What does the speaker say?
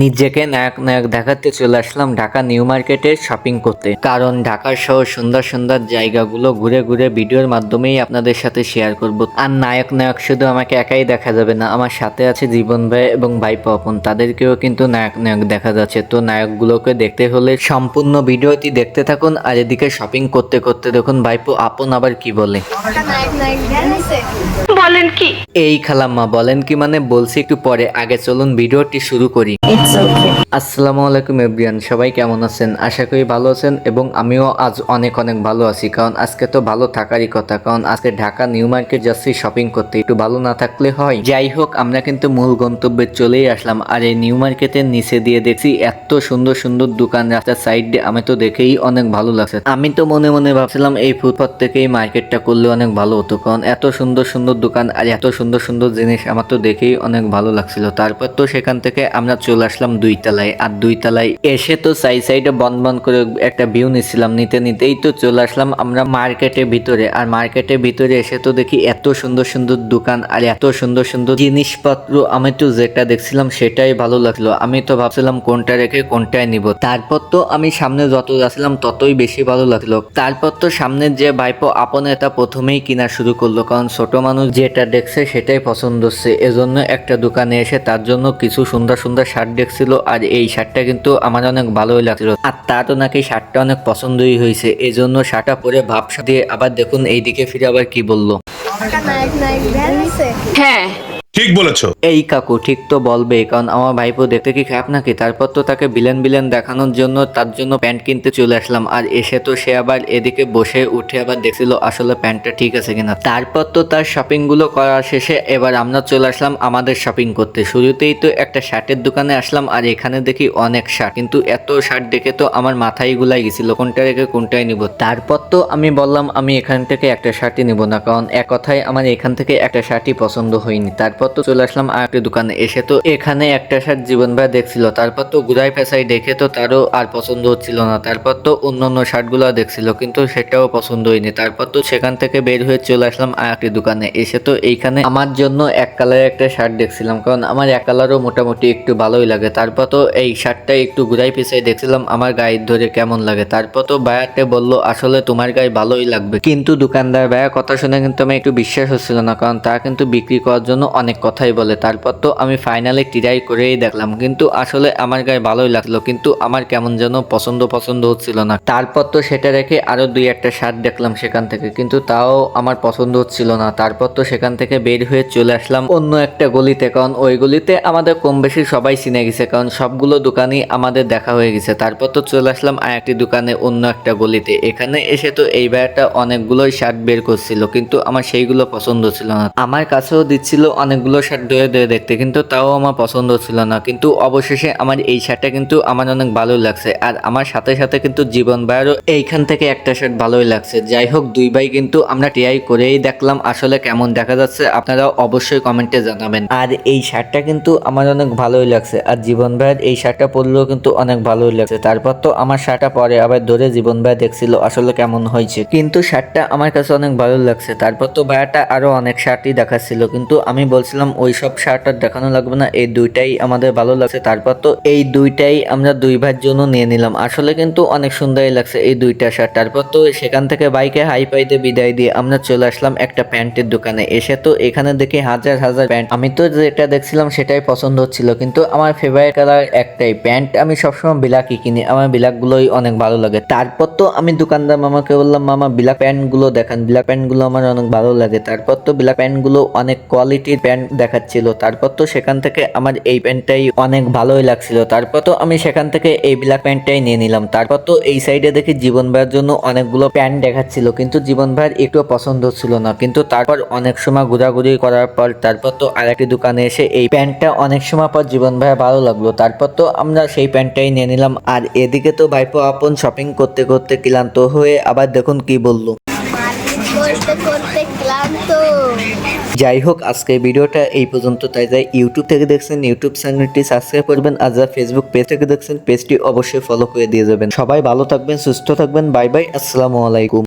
নিজেকে নায়ক নায়ক দেখাতে চলে আসলাম ঢাকা নিউ মার্কেটে শপিং করতে। কারণ ঢাকার সহ সুন্দর সুন্দর জায়গাগুলো ঘুরে ঘুরে ভিডিওর মাধ্যমেই আপনাদের সাথে শেয়ার করব। আর নায়ক নায়ক শুধু আমাকে একাই দেখা যাবে না আমার সাথে আছে জীবন ভাই এবং ভাই পাপন তাদেরকেও কিন্তু নায়ক নায়ক দেখা যাচ্ছে। তো নায়কগুলোকে দেখতে হলে সম্পূর্ণ ভিডিওটি দেখতে থাকুন আর এদিকে শপিং করতে করতে দেখুন ভাইপো আপন আবার কি বলে। জ্ঞান আছে এই খালাম্মা বলেন কি মানে বলছি একটু পরে আগে চলুন ভিডিওটি শুরু করি। আসসালামু আলাইকুম এভরিয়ান, সবাই কেমন আছেন? আশা করি ভালো আছেন এবং আমিও আজ অনেক অনেক ভালো আছি, কারণ আজকে তো ভালো থাকারই কথা, কারণ আজকে ঢাকা নিউ মার্কেট যাচ্ছি শপিং করতে, একটু ভালো না থাকলে হয়। যাই হোক, আমরা কিন্তু মূল গন্তব্যে চলেই আসলাম, আর এই নিউ মার্কেটের নিচে দিয়ে দেখছি এত সুন্দর সুন্দর দোকান, রাস্তার সাইড আমি তো দেখেই অনেক ভালো লাগছে। আমি তো মনে মনে ভাবছিলাম এই ফুটপাথ থেকেই মার্কেটটা করলে অনেক ভালো হতো, কারণ এত সুন্দর সুন্দর দোকান আর এত সুন্দর সুন্দর জিনিস আমার তো দেখেই অনেক ভালো লাগছিল। তারপর তো সেখান থেকে আমরা চলে আসলাম দুই তলায়, আর দুই তলায় এসে তো সাইড সাইডে বন্ধ বন্ধ করে একটা ভিউ নিচ্ছিলাম নিতে নিতেই তো চলে আসলাম আমরা মার্কেটের ভিতরে। আর মার্কেটের ভিতরে এসে তো দেখি এত সুন্দর সুন্দর দোকান আর এত সুন্দর সুন্দর জিনিসপত্র। আমি তো যেটা দেখছিলাম সেটাই ভালো লাগল। আমি তো ভাবছিলাম কোনটা রেখে কোনটাই নিব। তারপর তো আমি সামনে যত যাচ্ছিলাম ততই বেশি ভালো লাগল। তারপর তো সামনে যে ভাইপো আপন এটা প্রথমেই কিনা শুরু করল, কারণ ছোট মানুষ যেটা দেখছে সেটাই পছন্দ হচ্ছে। এজন্য একটা দোকানে এসে তার জন্য কিছু সুন্দর সুন্দর শার্ট দেখছিল আর এই শার্টটা কিন্তু আমার অনেক ভালোই লাগছিল। আর তারও নাকি শার্টটা অনেক পছন্দই হয়েছে এই জন্য শার্টটা পরে ভাবসা দিয়ে আবার দেখুন এইদিকে ফিরে আবার কি বলল। আছে? ঠিক বলেছ। এই কাকু, ঠিক তো বলবে কারণ আমার ভাইপো দেখতে কি খারাপ নাকি? তারপর তো তাকে বিলেন বিলেন দেখানোর জন্য তার জন্য প্যান্ট কিনতে চলে আসলাম। আর এসে তো সে আবার এদিকে বসে উঠে আবার দেখছিল আসলে প্যান্টটা ঠিক আছে কিনা। তারপর তো তার শপিংগুলো করা শেষে এবার আমরা চলে আসলাম আমাদের শপিং করতে। শুরুতেই তো একটা শার্টের দোকানে আসলাম, আর এখানে দেখি অনেক শার্ট কিন্তু এত শার্ট দেখে তো আমার মাথায় গুলাই গেছিল, কোনটা রেখে কোনটাই নিব। তারপর তো আমি বললাম, আমি এখান থেকে একটা শার্টই নিব না, কারণ এক কথায় আমার এখান থেকে একটা শার্টই পছন্দ হয়নি। তারপর তো চলে আসলাম আর একটা দোকানে। এসে তো এখানে একটা শার্ট জীবন ভাই দেখছিল। তারপর তো গুড়াই ফেসাই দেখে তো তারও আর পছন্দ হচ্ছিল না। তারপর তো অন্য অন্য শার্টগুলো দেখছিল, কিন্তু সেটাও পছন্দ হয়নি। তারপর তো সেখান থেকে বের হয়ে চলে আসলাম আর একটি দোকানে। এসে তো এইখানে আমার জন্য এক কালারের একটা শার্ট দেখছিলাম, কারণ আমার এক কালারও মোটামুটি একটু ভালোই লাগে। তারপর তো এই শার্টটা একটু ঘুরাই পিছাই দেখছিলাম, আমার গায়ে ধরে কেমন লাগে? তারপর তো বায়ারটা বলল, আসলে তোমার গায়ে ভালোই লাগবে। কিন্তু দোকানদার ভাইয়ের কথা শুনে কিন্তু আমি একটু বিশ্বাস হচ্ছিল না, কারণ তা কিন্তু বিক্রি করার জন্য অনেক কথাই বলে। তারপর তো আমি ফাইনালি ট্রাই করেই দেখলাম। কিন্তু আসলে আমার গায়ে ভালোই লাগল। কিন্তু আমার কেমন যেন পছন্দ পছন্দ হচ্ছিল না। তারপর তো সেটা রেখে আরও দুই একটা শার্ট দেখলাম সেখান থেকে। কিন্তু তাও আমার পছন্দ হচ্ছিল না। তারপর তো সেখান থেকে বের হয়ে চলে আসলাম অন্য একটা গলিতে। কারণ ওই গলিতে আমাদের কম বেশি সবাই চিনে গেছে। কারণ সবগুলো দোকানই আমাদের দেখা হয়ে গেছে। তারপর তো চলে আসলাম আর একটি দোকানে অন্য একটা গলিতে। এখানে এসে তো এই অনেকগুলোই শার্ট বের করছিল। কিন্তু আমার সেইগুলো পছন্দ ছিল না। আমার কাছেও দিচ্ছিল অনেকগুলো শার্ট ধরে ধরে দেখতে, কিন্তু তাও আমার পছন্দ ছিল না। কিন্তু অবশেষে আমার এই শার্টটা কিন্তু আমার অনেক ভালো লাগছে। আর আমার সাথে সাথে কিন্তু জীবন ভাইয়েরও এইখান থেকে একটা শার্ট ভালোই লাগছে। যাই হোক, দুই ভাই কিন্তু আমরা ট্রাই করেই দেখলাম আসলে কেমন দেখা যাচ্ছে। আপনারা অবশ্যই কমেন্টে জানাবেন। আর এই শার্টটা কিন্তু আমার অনেক ভালোই লাগছে। আর জীবন ভাইয়ের এই শার্টটা পরলেও কিন্তু অনেক ভালোই লাগছে। তারপর তো আমার শার্টটা পরে আবার ধরে জীবন ভাই দেখছিল আসলে কেমন হয়েছে। কিন্তু শার্টটা আমার কাছে অনেক ভালো লাগছে। তারপর তো ভাইয়াটা আরও অনেক শার্টই দেখাচ্ছিল। কিন্তু আমি বলছিলাম ওই সব শার্ট আর দেখানো লাগবে না। এই দুইটাই আমাদের ভালো লাগছে। তারপর তো এই দুইটাই আমরা দুই ভাইয়ের জন্য নিয়ে নিলাম। আসলে কিন্তু অনেক সুন্দরই লাগছে এই দুইটা শার্ট তারপর তো সেখান থেকে বাইকে হাই পাইতে বিদায় দিয়ে আমরা চলে আসলাম একটা প্যান্টের দোকানে। এসে তো এখানে দেখি হাজার হাজার প্যান্ট। আমি তো যেটা দেখছিলাম সেটাই পছন্দ হচ্ছিল। কিন্তু আমার ফেভারিট কালার একটাই। প্যান্ট আমি সবসময় বিলাকই কিনি। আমার বিলাক গুলোই অনেক ভালো লাগে। তারপর তো আমি দোকানদার মামাকে বললাম, মামা বিলাক প্যান্টগুলো দেখান। বিলাক প্যান্টগুলো আমার অনেক ভালো লাগে। তারপর তো বিলাক প্যান্টগুলো অনেক কোয়ালিটির প্যান্ট দেখাচ্ছিল। তারপর তো সেখান থেকে আমার এই প্যান্টটাই অনেক ভালোই লাগছিল। তারপর তো আমি সেখান থেকে এই ব্ল্যাক প্যান্টটাই নিয়ে নিলাম। তারপর তো এই সাইডে দেখি জীবন ভাইয়ের জন্য অনেকগুলো প্যান্ট দেখাচ্ছিল, কিন্তু জীবন ভাইয়ের একটু পছন্দ হচ্ছিল না। কিন্তু তারপর অনেক সময় ঘোরাঘুরি করার পর তারপর তো আরেকটি দোকানে এসে এই প্যান্টটা অনেক সময় পর জীবন ভাই ভালো লাগল। তারপর তো আমরা সেই প্যান্টটাই নিয়ে নিলাম। আর এদিকে তো ভাইপো আপন শপিং করতে করতে ক্লান্ত হয়ে আবার দেখুন কি বলল। যাই হোক আজকে ভিডিওটা এই পর্যন্ত। তাই যাই ইউটিউব থেকে দেখছেন ইউটিউব চ্যানেলটি সাবস্ক্রাইব করবেন আর যা ফেসবুক পেজ থেকে দেখছেন পেজটি অবশ্যই ফলো করে দিয়ে যাবেন। সবাই ভালো থাকবেন, সুস্থ থাকবেন। বাই বাই আসসালামু আলাইকুম।